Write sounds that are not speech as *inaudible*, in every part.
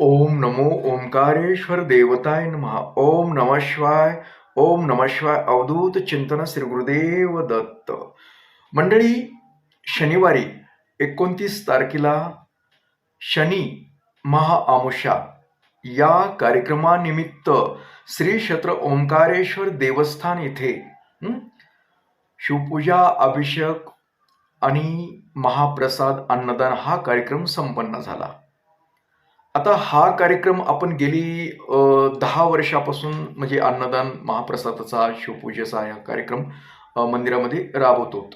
ओम नमो ओंकारेश्वर देवताय नमः। ओम नम शिवाय ओम नम शिवाय अवधूत चिंतन श्री गुरुदेव दत्त। मंडळी शनिवारी एकोणतीस तारखेला शनी महाआमुषा या कार्यक्रमानिमित्त श्री क्षेत्र ओंकारेश्वर देवस्थान येथे शिवपूजा अभिषेक आणि महाप्रसाद अन्नदान हा कार्यक्रम संपन्न झाला. आता हा कार्यक्रम आपण गेली दहा वर्षापासून म्हणजे अन्नदान महाप्रसादाचा शिवपूजेचा हा कार्यक्रम मंदिरामध्ये राबवतो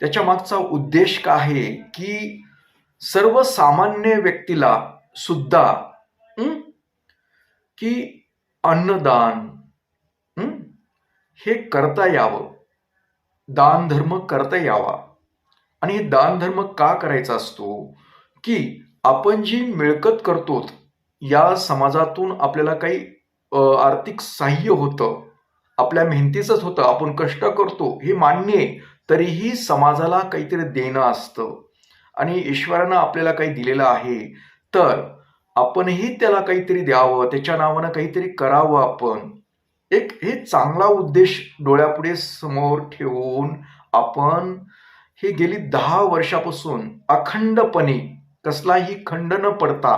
त्याच्या मागचा उद्देश काय आहे की सर्वसामान्य व्यक्तीला सुद्धा की अन्नदान हे करता यावं. दानधर्म करता यावा. आणि हे दान धर्म का करायचा असतो? की आपण जी मिळकत करतो या समाजातून आपल्याला काही आर्थिक सहाय्य होतं आपल्या मेहनतीचंच होतं आपण कष्ट करतो हे मान्य आहे तरीही समाजाला काहीतरी देणं असतं. आणि ईश्वरानं आपल्याला काही दिलेलं आहे तर आपणही त्याला काहीतरी द्यावं त्याच्या नावानं काहीतरी करावं आपण. एक हे चांगला उद्देश डोळ्यापुढे समोर ठेवून आपण हे गेली दहा वर्षापासून अखंडपणे कसलाही खंड न पडता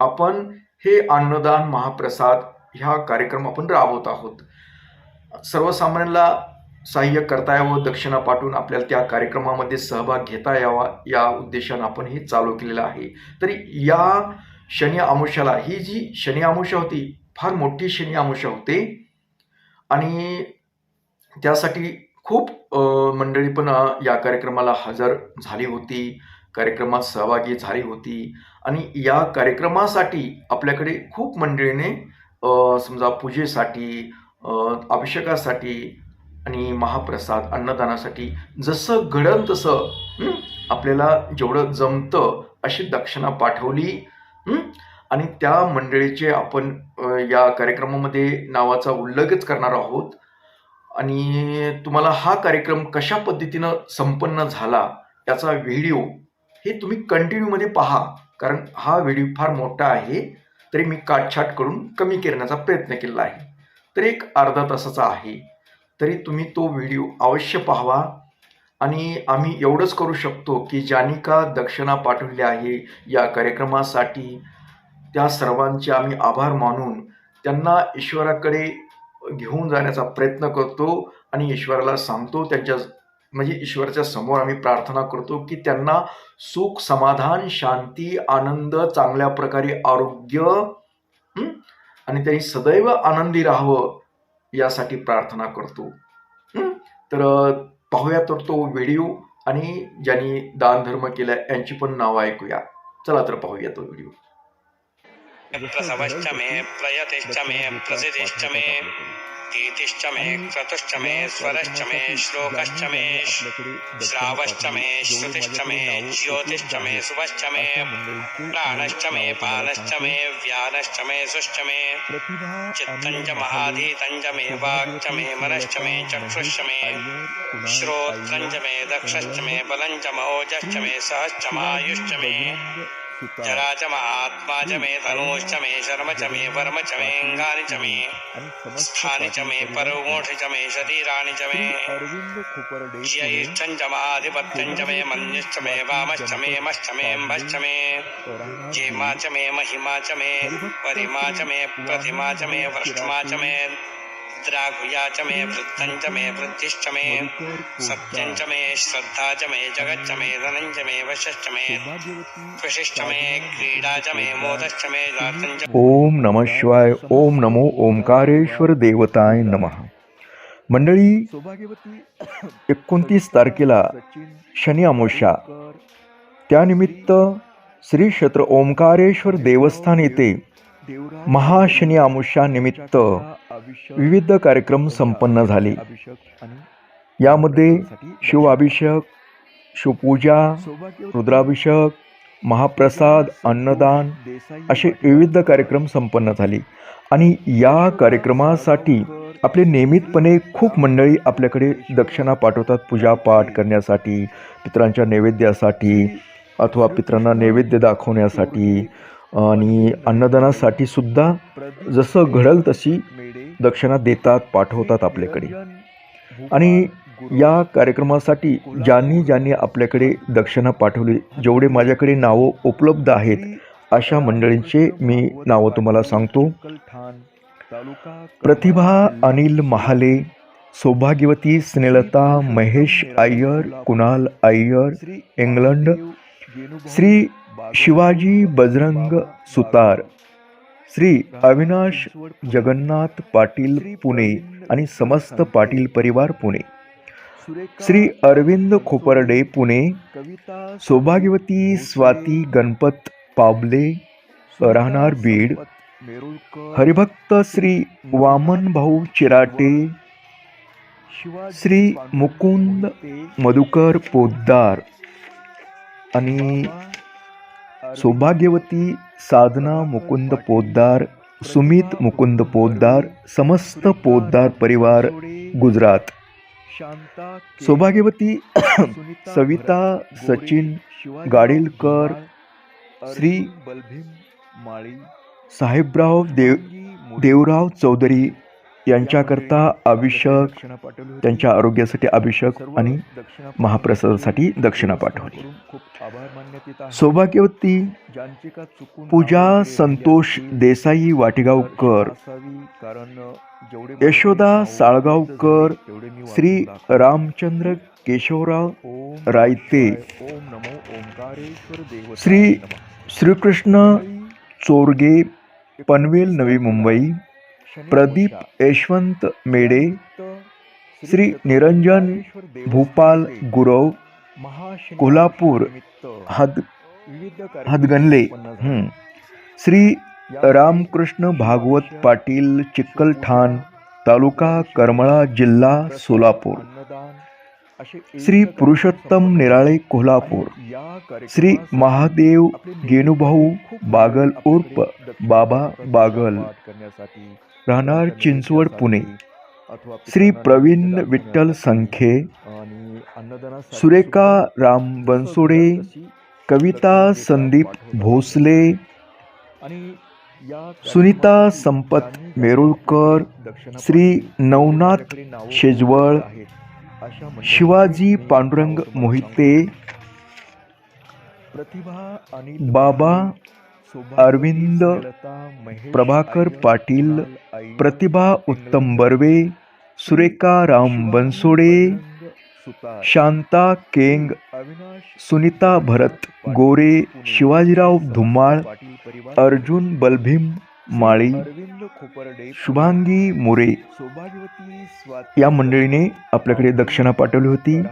आपण हे अन्नदान महाप्रसाद ह्या कार्यक्रम आपण राबवत आहोत. सर्वसामान्यांना सहाय्य करता यावं दक्षिणा पाठवून आपल्याला त्या कार्यक्रमामध्ये सहभाग घेता यावा या उद्देशानं आपण हे चालू केलेलं आहे. तरी या शनी आमुष्याला ही जी शनी आमुष्या होती फार मोठी शनी आमुष्या होते. आणि त्यासाठी खूप मंडळी पण या कार्यक्रमाला हजर झाली होती. कार्यक्रमात सहभागी झाली होती. आणि या कार्यक्रमासाठी आपल्याकडे खूप मंडळीने समजा पूजेसाठी अभिषेकासाठी आणि महाप्रसाद अन्नदानासाठी जसं घडन तसं आपल्याला जेवढं जमतं अशी दक्षिणा पाठवली आणि त्या मंडळीचे आपण या कार्यक्रमामध्ये नावाचा उल्लेखच करणार आहोत. आणि तुम्हाला हा कार्यक्रम कशा पद्धतीनं संपन्न झाला याचा व्हिडिओ हे तुम्ही कंटिन्यूमध्ये पहा. कारण हा व्हिडिओ फार मोठा आहे तरी मी काटछाट करून कमी करण्याचा प्रयत्न केलेला आहे. तर एक अर्धा तासाचा आहे. तरी तुम्ही तो व्हिडिओ अवश्य पाहावा. आणि आम्ही एवढंच करू शकतो की ज्यांनी का दक्षिणा पाठवली आहे या कार्यक्रमासाठी. त्या सर्वांचे आम्ही आभार मानून त्यांना ईश्वराकडे घेऊन जाण्याचा प्रयत्न करतो आणि ईश्वराला सांगतो त्यांच्या म्हणजे ईश्वरच्या समोर आम्ही प्रार्थना करतो की त्यांना सुख समाधान शांती आनंद चांगल्या प्रकारे आरोग्य आणि त्यांनी सदैव आनंदी राहावं यासाठी प्रार्थना करतो. तर पाहूया तर तो व्हिडिओ आणि ज्यांनी दानधर्म केला यांची पण नावं ऐकूया. चला तर पाहूया तो व्हिडिओ. प्रसवश्च मे प्रयतिश्च मे प्रसिद्धिश्च मे कीर्तिश्च मे क्रतुश्च मे स्वरश्च मे श्लोकश्च मे श्रावश्च मे श्रुतिश्च मे ज्योतिश्च मे शुभश्च मे प्राणश्च मे पानश्च मे व्यानश्च मे सुश्च मे चित्तञ्च महाधीतञ्च मे वाक्च मे मनश्च मे चक्षुश्च मे श्रोत्रञ्च मे दक्षश्च मे बलञ्च महोजश्च मे सहश्च मायुश्च मे जरा च महात्मा च मे तनूश्च मे शर्म च मे वर्म च मे अङ्गानि च मे। स्थानि च मे परमोषि च मे शरीराणि च मे। ज्यैष्ठं च महाधिपत्यं च मे मन्युश्च मे वामश्च मे मश्च मे अम्भश्च मे। जेमा च मे महिमा च मे परिमा च मे प्रतिमा च मे वृष्टमा च मे। द्राघुया च मे वृत्तं च मे वृद्धिश्च मे सत्यं च मे श्रद्धा च मे जगच्च मे धनं च मे वशश्च मे कृषिश्च मे क्रीडा च मे मोदश्च मे जातं च। ओम नम शिवाय ओम नमो ओंकारेश्वर देवताय नमः। मंडळी एकोणतीस तारखेला शनी अमावस्या। त्यानिमित्त श्री क्षेत्र ओंकारेश्वर देवस्थान येथे महाशनी अमावस्या निमित्त विविध कार्यक्रम संपन्न झाले. यामध्ये शिवाभिषेक शिवपूजा रुद्राभिषेक महाप्रसाद अन्नदान असे विविध कार्यक्रम संपन्न झाले. आणि या कार्यक्रमासाठी आपले नियमितपणे खूप मंडळी आपल्याकडे दक्षिणा पाठवतात पूजापाठ करण्यासाठी पित्रांच्या नैवेद्यासाठी अथवा पितरांना नैवेद्य दाखवण्यासाठी. आणि अन्नदानासाठी सुद्धा जसं घडल तशी दक्षिणा देतात पाठवतात आपल्याकडे. आणि या कार्यक्रमासाठी ज्यांनी ज्यांनी आपल्याकडे दक्षिणा पाठवली जेवढे माझ्याकडे नावं उपलब्ध आहेत अशा मंडळींचे मी नावं तुम्हाला सांगतो. प्रतिभा अनिल महाले सौभाग्यवती स्नेलता महेश अय्यर कुणाल अय्यर इंग्लंड श्री शिवाजी बजरंग सुतार श्री अविनाश जगन्नाथ पाटील पुणे आणि समस्त पाटील परिवार पुणे श्री अरविंद खोपरडे पुणे सौभाग्यवती स्वाती गणपत पाबले राहणार बीड हरिभक्त श्री वामन भाऊ चिराटे श्री मुकुंद मधुकर पोद्दार आणि सौभाग्यवती साधना मुकुंद पोद्दार सुमित मुकुंद पोद्दार समस्त पोद्दार परिवार गुजरात. सौभाग्यवती *coughs* सविता सचिन गाडीलकर श्री साहेबराव देव देवराव चौधरी यांच्याकरता अभिषेक त्यांच्या आरोग्यासाठी अभिषेक आणि महाप्रसादासाठी दक्षिणा पाठवली. सौभाग्यवती पूजा संतोष देसाई वाटेगावकर यशोदा साळगावकर श्री रामचंद्र केशवराव रायते श्री श्रीकृष्ण चोरगे पनवेल नवी मुंबई प्रदीप यशवंत मेडे श्री निरंजन भूपाल गुरव कोल्हापूर हद हदगनले श्री रामकृष्ण भागवत पाटील चिक्कलठाण तालुका करमळा जिल्हा सोलापूर. श्री पुरुषोत्तम निराळे कोल्हापूर. श्री महादेव गेनुभाऊ बागल उर्फ बाबा बागल. राहणार चिंचवड पुणे. श्री प्रवीण विठ्ठल संखे सुरेखा राम बनसोडे कविता संदीप भोसले सुनीता संपत मेरुळकर श्री नवनाथ शेजवळ शिवाजी पांडुरंग मोहिते बाबा अरविंद प्रभाकर पाटील प्रतिभा उत्तम बर्वे सुरेखा राम बनसोडे शांता केंग सुनीता भरत गोरे शिवाजीराव धुमाळ अर्जुन बलभीम माळी शुभांगी मोरे. या मंडळीने आपल्याकडे दक्षिणा पाठवली होती.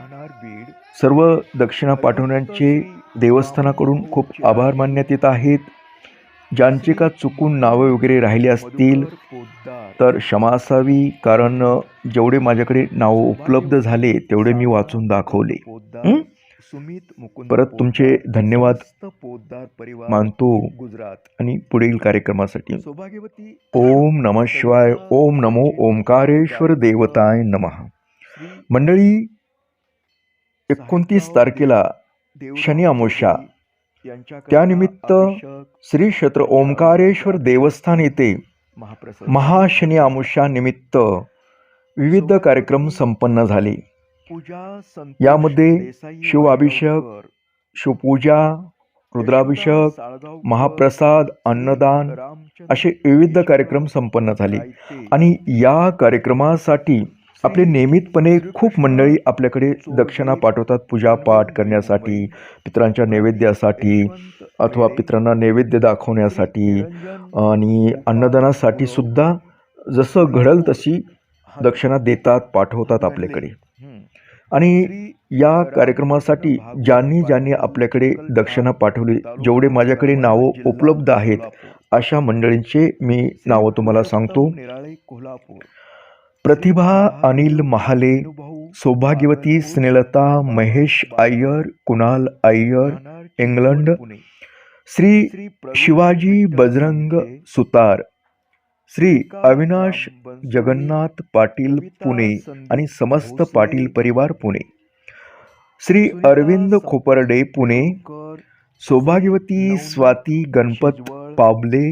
सर्व दक्षिणा पाठवण्याचे देवस्थानाकडून खूप आभार मानण्यात येत आहेत. ज्यांचे का चुकून नावं वगैरे राहिली असतील तर क्षमा असावी कारण जेवढे माझ्याकडे नावं उपलब्ध झाले तेवढे मी वाचून दाखवले. हं? परत तुमचे धन्यवाद मानतो गुजरात आणि पुढील कार्यक्रमासाठी. सौभाग्यवती ओम नम शिवाय ओम नमो ओंकारेश्वर देवताय नमः. मंडळी एकोणतीस तारखेला शनी अमावस्या. त्यानिमित्त श्री क्षेत्र ओंकारेश्वर देवस्थान येथे महाशनी अमावस्या निमित्त विविध कार्यक्रम संपन्न झाले. यामध्ये शिवाभिषेक शिवपूजा रुद्राभिषेक महाप्रसाद अन्नदान असे विविध कार्यक्रम संपन्न झाले. आणि या कार्यक्रमासाठी आपले नियमितपणे खूप मंडळी आपल्याकडे दक्षिणा पाठवतात पूजापाठ करण्यासाठी पित्रांच्या नैवेद्यासाठी अथवा पित्रांना नैवेद्य दाखवण्यासाठी आणि अन्नदानासाठी सुद्धा जसं घडल तशी दक्षिणा देतात पाठवतात आपल्याकडे. आणि या कार्यक्रमासाठी ज्यांनी ज्यांनी आपल्याकडे दक्षिणा पाठवली जेवढे माझ्याकडे नावं उपलब्ध आहेत अशा मंडळींचे मी नावं तुम्हाला सांगतो. कोल्हापूर प्रतिभा अनिल महाले सौभाग्यवती स्नेलता महेश अय्यर कुणाल अय्यर इंग्लंड श्री शिवाजी बजरंग सुतार श्री अविनाश जगन्नाथ पाटील पुणे आणि समस्त पाटील परिवार पुणे श्री अरविंद खोपरडे पुणे सौभाग्यवती स्वाती गणपत पाबले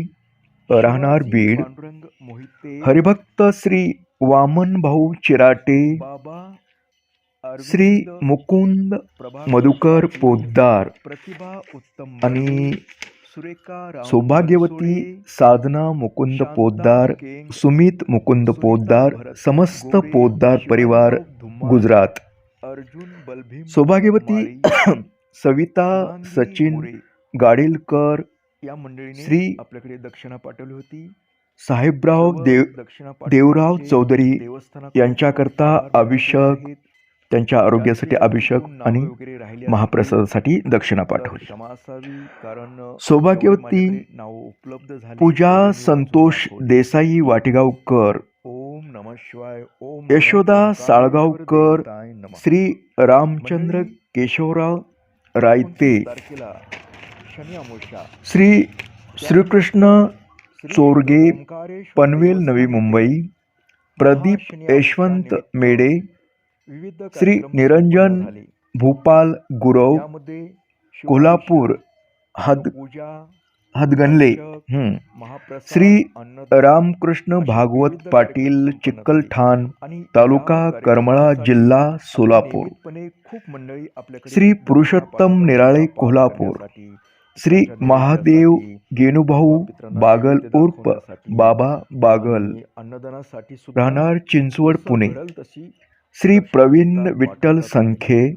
राहणार बीड हरिभक्त श्री वामन भाऊ चिराटे बाबा श्री मुकुंद मधुकर पोद्दार प्रतिभा उत्तम आणि सौभाग्यवती साधना मुकुंद पोद्दार सुमित मुकुंद पोद्दार समस्त पोद्दार परिवार गुजरात. अर्जुन सौभाग्यवती *clears throat* सविता सचिन गाडीलकर या मंडळीने श्री आपल्याकडे दक्षिणा पाठवली होती. साहेबराव देव देवराव चौधरी यांच्याकरता अभिषेक. त्यांच्या आरोग्यासाठी अभिषेक आणि महाप्रसादासाठी दक्षिणा पाठवली सौभाग्यवती पूजा संतोष. देसाई वाटेगावकर ओम नमः शिवाय ओम यशोदा साळगावकर. श्री रामचंद्र केशवराव रायते 29 तारखेला शनी अमावस्या श्री श्रीकृष्ण श्री चोरगे पनवेल नवी मुंबई प्रदीप यशवंत मेडे श्री निरंजन भूपाल गुरव कोल्हापूर हद हदगनले हम्म, श्री रामकृष्ण भागवत पाटील चिक्कलठाण तालुका करमळा जिल्हा सोलापूर। श्री पुरुषोत्तम निराळे कोल्हापूर। श्री महादेव गेनुभाऊ बागल उर्फ बाबा बागल. अन्नदानासाठी राहणार चिंचवड पुणे. श्री प्रवीण विठ्ठल. संखे.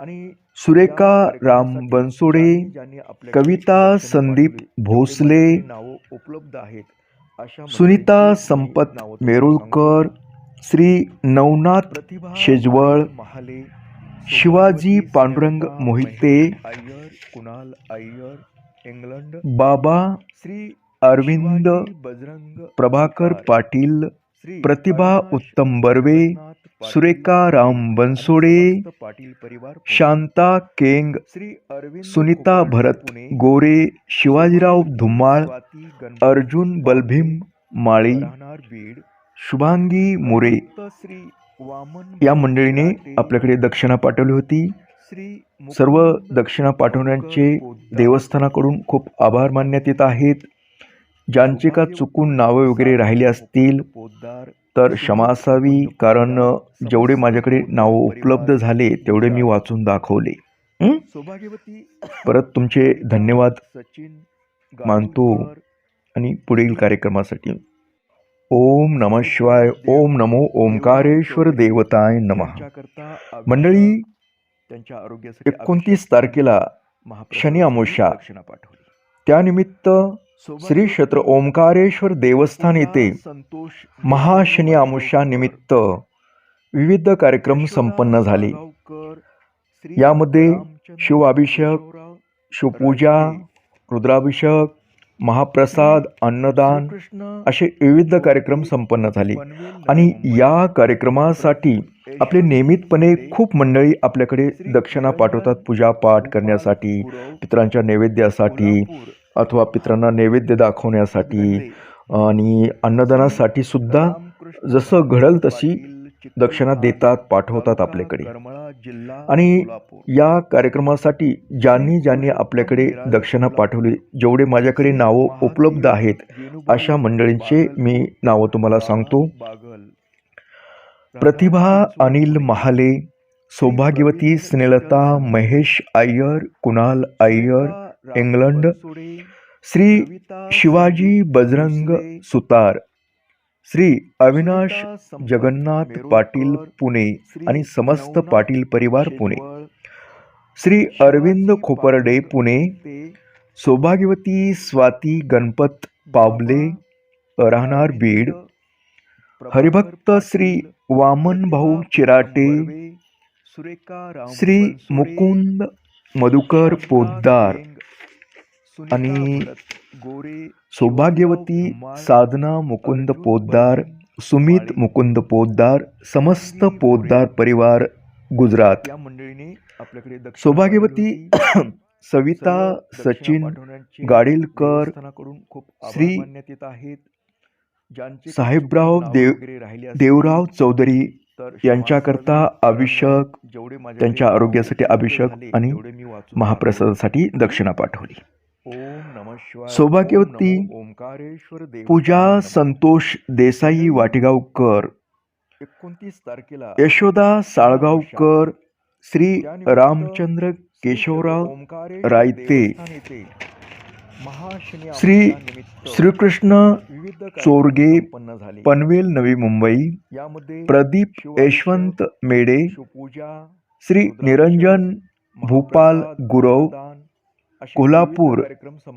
आणि सुरेखा राम बनसोडे. कविता संदीप भोसले, उपलब्ध आहेत सुनीता संपत मेरुळकर. श्री नवनाथ शेजवळ, महाले. शिवाजी पांडुरंग मोहिते, कुणाल अय्यर इंग्लंड बाबा श्री अरविंद बजरंग प्रभाकर पाटील प्रतिभा उत्तम बर्वे सुरेखा राम आणि बनसोडे पाटील परिवार शांता केंग श्री अरविंद सुनीता भरत गोरे शिवाजीराव धुमाळ अर्जुन बलभीम राहणार शुभांगी मोरे। श्री या मंडळीने आपल्याकडे दक्षिणा पाठवली होती. श्री सर्व दक्षिणा पाठवण्याचे देवस्थानाकडून खूप आभार मानण्यात येत आहेत. ज्यांचे का चुकून नावे वगैरे राहिले असतील तर क्षमा असावी कारण जेवढे माझ्याकडे नावं उपलब्ध झाले तेवढे मी वाचून दाखवले. परत तुमचे धन्यवाद. सचिन मानतो. आणि पुढील कार्यक्रमासाठी. ओम नम शिवाय ओम नमो ओंकारेश्वर देवताय नमः. मंडळी त्यांच्या आरोग्यासाठी एकोणतीस तारखेला शनी अमोषा त्यानिमित्त श्री क्षेत्र ओंकारेश्वर देवस्थान येथे संतोष महाशनी अमोषा निमित्त विविध कार्यक्रम संपन्न झाले. यामध्ये शिवाभिषेक, शिवपूजा रुद्राभिषेक महाप्रसाद अन्नदान असे विविध कार्यक्रम संपन्न झाले. आणि या कार्यक्रमासाठी आपले नियमितपणे खूप मंडळी आपल्याकडे दक्षिणा पाठवतात. पूजा पाठ करण्यासाठी पितरांच्या नैवेद्यासाठी अथवा पितरांना नैवेद्य दाखवण्यासाठी आणि अन्नदानासाठी सुद्धा जसं घडल तशी दक्षिणा देतात पाठवतात आपल्याकडे. आणि या कार्यक्रमासाठी ज्यांनी ज्यांनी आपल्याकडे दक्षिणा पाठवली जेवढे माझ्याकडे नावं उपलब्ध आहेत अशा मंडळींचे मी नावं तुम्हाला सांगतो. प्रतिभा अनिल महाले सौभाग्यवती स्नेहलता महेश अय्यर कुणाल अय्यर इंग्लंड श्री शिवाजी बजरंग सुतार श्री अविनाश जगन्नाथ पाटील पुणे आणि समस्त पाटील परिवार पुणे. श्री अरविंद खोपरडे पुणे. सौभाग्यवती स्वाती गणपत पावले राहणार बीड. हरिभक्त श्री वामन भाऊ चिराटे. श्री मुकुंद मधुकर पोद्दार. आणि सौभाग्यवती साधना मुकुंद पोद्दार सुमित मुकुंद पोद्दार समस्त पोद्दार परिवार गुजरात या मंडळीने आपल्याकडे दक्षिणा सौभाग्यवती. *coughs* सविता सचिन गाडीलकर, श्री साहेबराव देव- देवराव चौधरी यांच्याकरता. अभिषेक त्यांच्या आरोग्यासाठी अभिषेक आणि महाप्रसादासाठी दक्षिणा पाठवली सौभाग्यवती पूजा. संतोष देसाई वाटेगावकर एकोणतीस तारखेला यशोदा साळगावकर श्री रामचंद्र केशवराव रायते, श्री श्रीकृष्ण चोरगे, पनवेल नवी मुंबई यामध्ये प्रदीप यशवंत मेडे श्री निरंजन भूपाल गुरव, कोल्हापूर,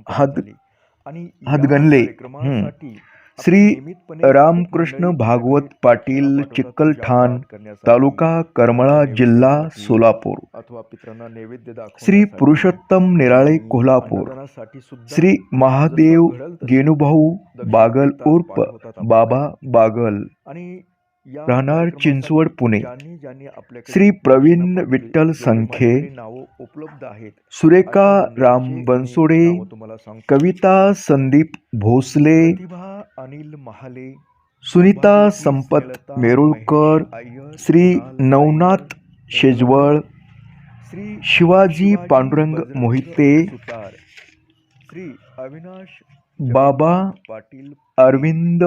हद- हदगणले, श्री रामकृष्ण भागवत पाटील करण्यासाठी, तालुका करमळा जिल्हा सोलापूर. अथवा पितरांना नैवेद्य श्री पुरुषोत्तम निराळे कोल्हापूर. श्री महादेव गेनुभाऊ दक्षिणा बागल उर्फ. बाबा बागल. राहणार चिंचवड पुणे श्री प्रवीण विठ्ठल संखे, उपलब्ध आहेत सुरेखा राम बनसोडे. कविता संदीप भोसले अनिल महाले सुनीता संपत मेरुळकर श्री नवनाथ शेजवळ श्री शिवाजी पांडुरंग मोहिते श्री अविनाश बाबा पाटील अरविंद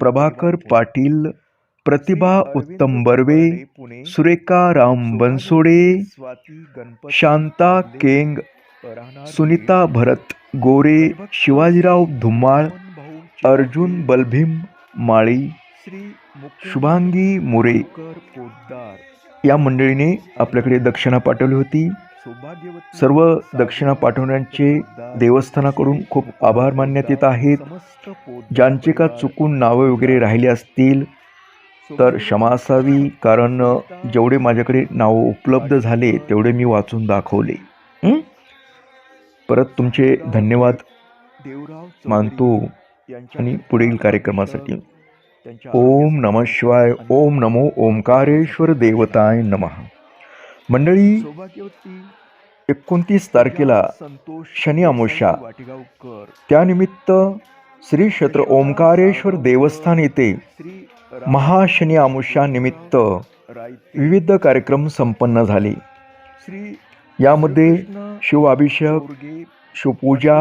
प्रभाकर. पाटील प्रतिभा उत्तम बर्वे सुरेखा राम बनसोडे शांता केंग सुनीता भरत गोरे शिवाजीराव धुमाळ अर्जुन बलभीम माळी शुभांगी मोरे. या मंडळीने आपल्याकडे दक्षिणा पाठवली होती. सर्व दक्षिणा पाठवण्याचे देवस्थानाकडून खूप आभार मानण्यात येत आहेत. ज्यांचे का चुकून नावे वगैरे राहिले असतील तर क्षमा असावी कारण जेवढे माझ्याकडे नावं उपलब्ध झाले तेवढे मी वाचून दाखवले. परत तुमचे धन्यवाद देवराव मानतो आणि पुढील कार्यक्रमासाठी. ओम नम शिवाय ओम नमो ओंकारेश्वर देवताय नमः. मंडळी एकोणतीस तारखेला संतोष शनी वाटेगावकर. त्यानिमित्त श्री क्षेत्र ओंकारेश्वर देवस्थान येथे महाशनी अमावस्या निमित्त विविध कार्यक्रम संपन्न झाले. श्री यामध्ये शिवाभिषेक शिवपूजा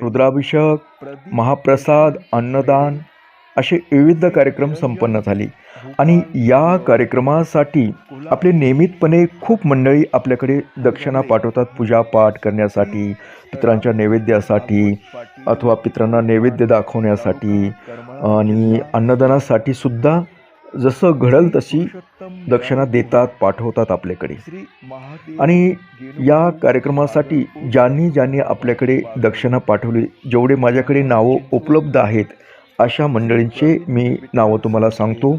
रुद्राभिषेक महाप्रसाद अन्नदान असे विविध कार्यक्रम संपन्न झाले. आणि या कार्यक्रमासाठी आपले नियमितपणे खूप मंडळी आपल्याकडे दक्षिणा पाठवतात. पूजापाठ करण्यासाठी पितरांच्या नैवेद्यासाठी अथवा पितरांना नैवेद्य दाखवण्यासाठी आणि अन्नदानासाठी सुद्धा जसं घडल तशी दक्षिणा देतात पाठवतात आपल्याकडे. आणि या कार्यक्रमासाठी ज्यांनी ज्यांनी आपल्याकडे दक्षिणा पाठवली जेवढे माझ्याकडे नावं उपलब्ध आहेत अशा मंडळींचे मी नावं तुम्हाला सांगतो.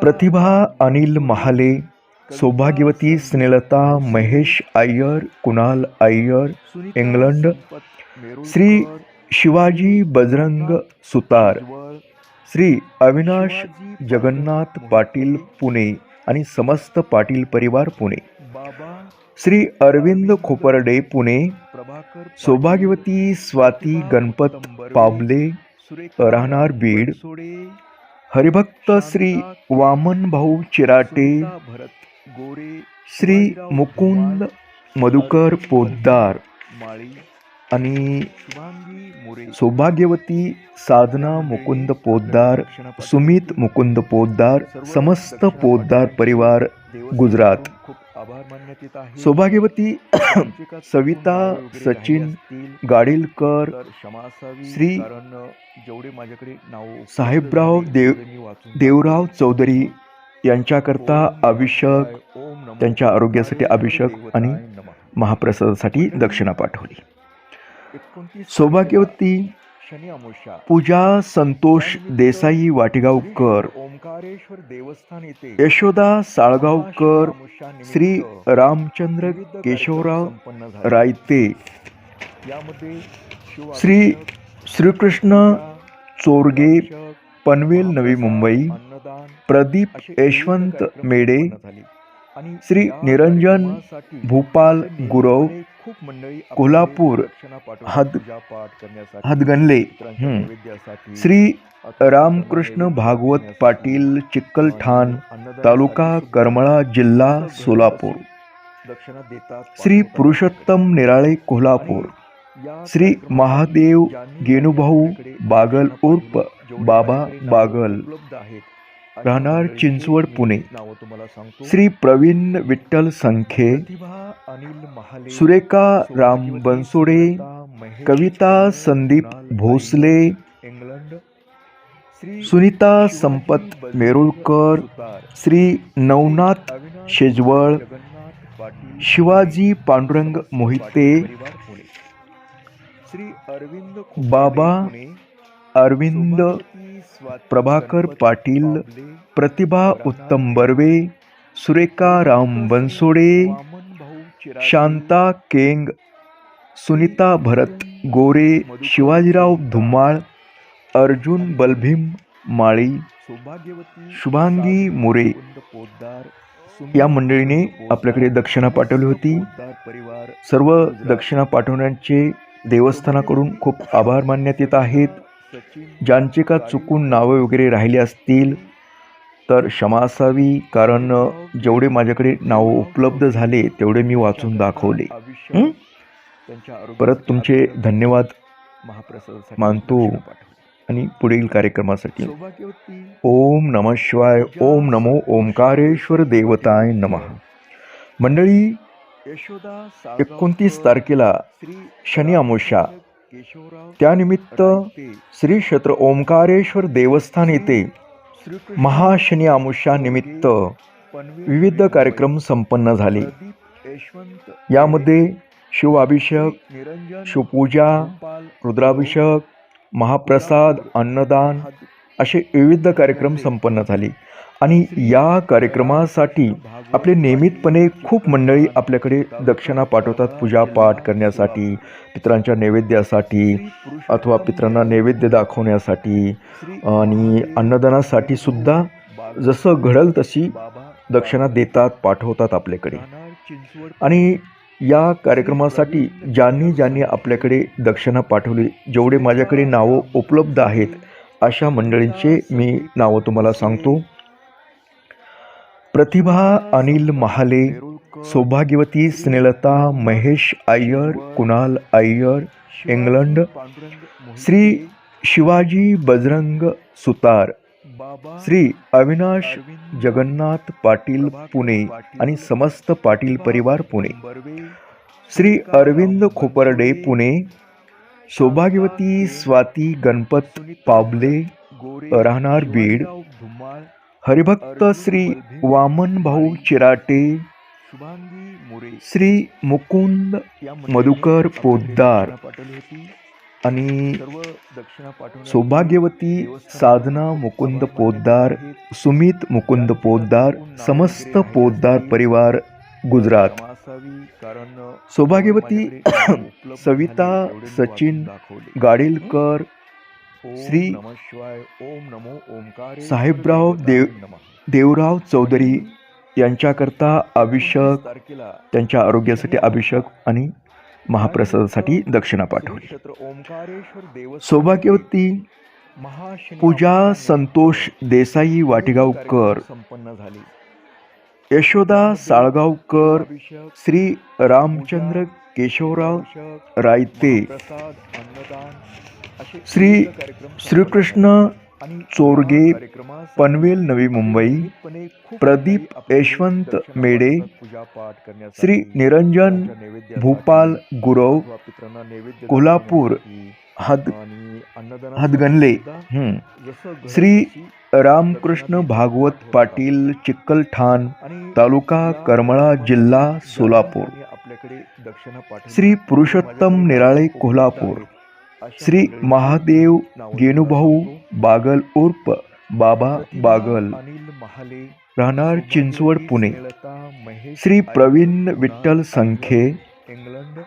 प्रतिभा अनिल महाले सौभाग्यवती स्नेलता महेश अय्यर कुणाल अय्यर इंग्लंड श्री शिवाजी बजरंग सुतार श्री अविनाश जगन्नाथ पाटील पुणे आणि समस्त पाटील परिवार पुणे श्री अरविंद खोपरडे पुणे सौभाग्यवती स्वाती गणपत पावले राहणार बीड. हरिभक्त श्री वामन भाऊ चिराटे श्री मुकुंद मधुकर पोद्दार आणि सौभाग्यवती साधना मुकुंद पोद्दार सुमित मुकुंद पोद्दार समस्त पोद्दार परिवार गुजरात. सौभाग्यवती सविता सचिन गाडीलकर श्री जेवढे माझ्याकडे नाव साहेबराव देव देवराव चौधरी यांच्याकरता अभिषेक त्यांच्या आरोग्यासाठी अभिषेक आणि महाप्रसादासाठी दक्षिणा पाठवली. सौभाग्यवती पूजा संतोष देसाई वाटेगावकर. ओंकारेश्वर देवस्थान येथे यशोदा साळगावकर श्री रामचंद्र केशवराव रायते. यामध्ये श्री श्रीकृष्ण चोरगे पनवेल नवी मुंबई प्रदीप यशवंत मेडे श्री निरंजन भूपाल गुरव कोल्हापूर हद- हदगणले. श्री रामकृष्ण भागवत पाटील चिकलठाण तालुका करमळा जिल्हा सोलापूर. श्री पुरुषोत्तम निराळे कोल्हापूर. श्री महादेव गेनुभाऊ बागल उर्फ बाबा बागल. राहणार चिंचवड पुणे. श्री प्रवीण विठ्ठल संखे सुरेखा राम बनसोडे कविता संदीप भोसले सुनीता संपत मेरुळकर श्री नवनाथ शेजवळ शिवाजी पांडुरंग मोहिते श्री अरविंद बाबा अरविंद प्रभाकर पाटील प्रतिभा उत्तम बर्वे सुरेखा राम बनसोडे शांता केंग सुनीता भरत गोरे शिवाजीराव धुमाळ अर्जुन बलभीम माळी शुभांगी मोरे या मंडळीने आपल्याकडे दक्षिणा पाठवली होती. परिवार सर्व दक्षिणा पाठवण्याचे देवस्थानाकडून खूप आभार मानण्यात येत आहेत. ज्यांचे का चुकून नावं वगैरे राहिली असतील तर क्षमा असावी कारण जेवढे माझ्याकडे नावं उपलब्ध झाले तेवढे मी वाचून दाखवले. परत तुमचे धन्यवाद मानतो. आणि पुढील कार्यक्रमासाठी. ओम नम शिवाय ओम नमो ओंकारेश्वर देवताय नमः. मंडळी एकोणतीस तारखेला शनी अमोषा त्यानिमित्त श्री क्षेत्र ओंकारेश्वर देवस्थान येथे महाशनी अमावस्या निमित्त विविध कार्यक्रम संपन्न झाले. यामध्ये शिवाभिषेक शिवपूजा रुद्राभिषेक महाप्रसाद अन्नदान असे विविध कार्यक्रम संपन्न झाले. आणि या कार्यक्रमासाठी आपले नियमितपणे खूप मंडळी आपल्याकडे दक्षिणा पाठवतात पूजापाठ करण्यासाठी पितरांच्या नैवेद्यासाठी अथवा पितरांना नैवेद्य दाखवण्यासाठी आणि अन्नदानासाठी सुद्धा जसं घडल तशी दक्षिणा देतात पाठवतात आपल्याकडे. आणि या कार्यक्रमासाठी ज्यांनी ज्यांनी आपल्याकडे दक्षिणा पाठवली जेवढे माझ्याकडे नावं उपलब्ध आहेत अशा मंडळींचे मी नावं तुम्हाला सांगतो. प्रतिभा अनिल महाले सौभाग्यवती स्नेलता महेश अय्यर कुणाल अय्यर इंग्लंड श्री शिवाजी बजरंग सुतार श्री अविनाश जगन्नाथ पाटील पुणे आणि समस्त पाटील परिवार पुणे श्री अरविंद खोपरडे पुणे सौभाग्यवती स्वाती गणपत पाबले राहणार बीड हरिभक्त श्री वामन भाऊ चिराटे श्री मुकुंद मधुकर पोद्दार आणि सौभाग्यवती साधना मुकुंद पोद्दार सुमित मुकुंद पोद्दार समस्त पोद्दार परिवार गुजरात. सौभाग्यवती *coughs* सविता सचिन गाडीलकर श्री साहेबराव देव देवराव चौधरी यांच्याकरता अभिषेक त्यांच्या आरोग्यासाठी अभिषेक आणि महाप्रसादासाठी दक्षिणा पाठवली. सौभाग्यवती पूजा संतोष देसाई वाटेगावकर संपन्न झाली. यशोदा साळगावकर श्री रामचंद्र केशवराव रायते. श्री श्रीकृष्ण चोरगे पनवेल नवी मुंबई प्रदीप यशवंत मेडे श्री निरंजन भूपाल गुरव कोल्हापूर हद हदगणले श्री रामकृष्ण भागवत पाटील चिक्कलठाण तालुका करमळा जिल्हा सोलापूर श्री पुरुषोत्तम निराळे कोल्हापूर श्री मंडळींना महादेव नावं गेनुभाऊ सांगतो. बागल उर्फ बाबा प्रतिभा बागल अनिल महाले राहणार चिंचवड पुणे स्नेहलता महेश श्री अय्यर, प्रवीण कुणाल विठ्ठल अय्यर, संखे इंग्लंड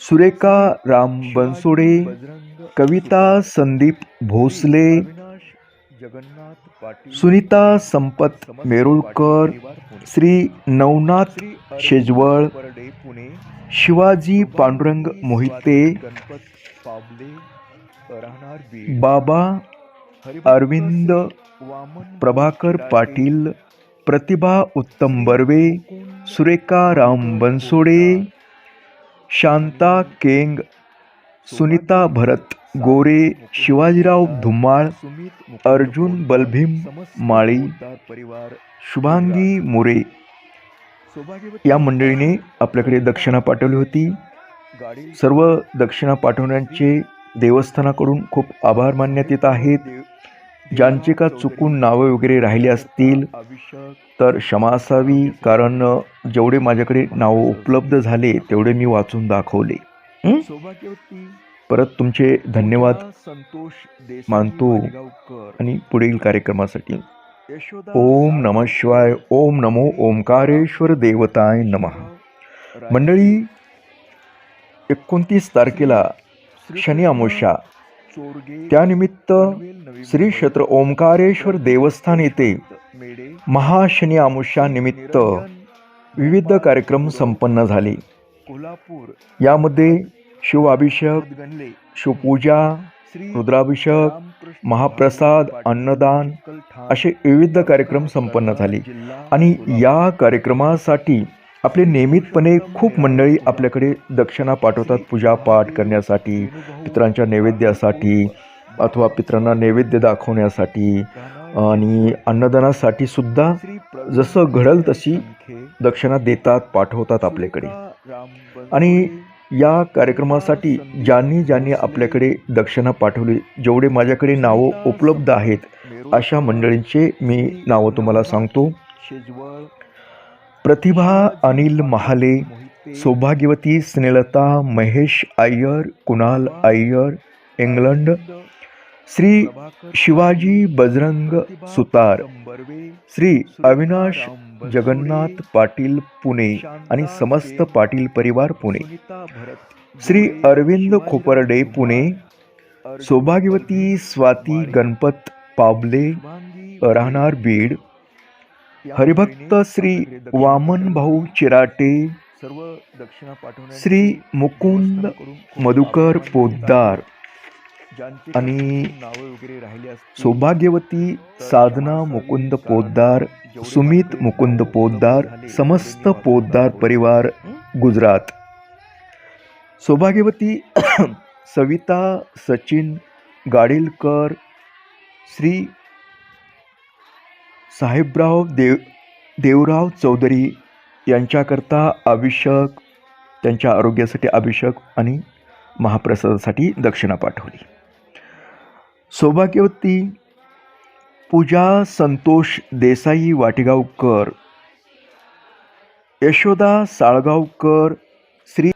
सुरेखा राम बनसोडे बजरंग कविता सुतार, संदीप भोसले अविनाश जगन्नाथ पाटील सुनीता संपत समस्त मेरुळकर पाटील परिवार पुणे. श्री नवनाथ श्री अरविंद शेजवळ, परडे पुणे शिवाजी पांडुरंग सौभाग्यवती मोहिते बाबा अरविंद प्रभाकर पाटील प्रतिभा उत्तम बर्वे सुरेखा राम बनसोडे शांता केंग सुनीता भरत गोरे शिवाजीराव धुमाळ अर्जुन बलभीम माळी शुभांगी मोरे. या मंडळीने आपल्याकडे दक्षिणा पाठवली होती. सर्व दक्षिणा पाठवण्याचे देवस्थानाकडून खूप आभार मानण्यात येत आहेत. ज्यांचे का चुकून नावं वगैरे राहिली असतील तर क्षमा असावी कारण जेवढे माझ्याकडे नावं उपलब्ध झाले तेवढे मी वाचून दाखवले. परत तुमचे धन्यवाद संतोष मानतो आणि पुढील कार्यक्रमासाठी. ओम नम शिवाय ओम नमो ओंकारेश्वर देवताय नमः. मंडळी एकोणतीस तारखेला शनी अमावस्या. त्यानिमित्त श्री क्षेत्र ओंकारेश्वर देवस्थान येथे महाशनी अमावस्या निमित्त विविध कार्यक्रम संपन्न झाले. यामध्ये शिवाभिषेक शिवपूजा रुद्राभिषेक महाप्रसाद अन्नदान असे विविध कार्यक्रम संपन्न झाले. आणि या कार्यक्रमासाठी आपले नियमितपणे खूप मंडळी आपल्याकडे दक्षिणा पाठवतात पूजापाठ करण्यासाठी पित्रांच्या नैवेद्यासाठी अथवा पित्रांना नैवेद्य दाखवण्यासाठी. आणि अन्नदानासाठी सुद्धा जसं घडल तशी दक्षिणा देतात पाठवतात आपल्याकडे. आणि या कार्यक्रमासाठी ज्यांनी ज्यांनी आपल्याकडे दक्षिणा पाठवली जेवढे माझ्याकडे नावं उपलब्ध आहेत अशा मंडळींचे मी नावं तुम्हाला सांगतो. प्रतिभा अनिल महाले सौभाग्यवती स्नेलता महेश अय्यर कुणाल अय्यर इंग्लंड श्री शिवाजी बजरंग सुतार श्री अविनाश जगन्नाथ पाटील पुणे आणि समस्त पाटील परिवार पुणे श्री अरविंद खोपरडे पुणे सौभाग्यवती स्वाती गणपत पाबले राहणार बीड हरिभक्त श्री वामन भाऊ चिराटे श्री मुकुंद मधुकर पोद्दार आणि सौभाग्यवती साधना मुकुंद पोद्दार सुमित मुकुंद पोद्दार समस्त पोद्दार परिवार गुजरात. सौभाग्यवती *clears throat* सविता सचिन गाडीलकर श्री साहेबराव देव देवराव चौधरी यांच्याकरता अभिषेक त्यांच्या आरोग्यासाठी अभिषेक आणि महाप्रसादासाठी दक्षिणा पाठवली. सौभाग्यवती पूजा संतोष देसाई वाटेगावकर यशोदा साळगावकर श्री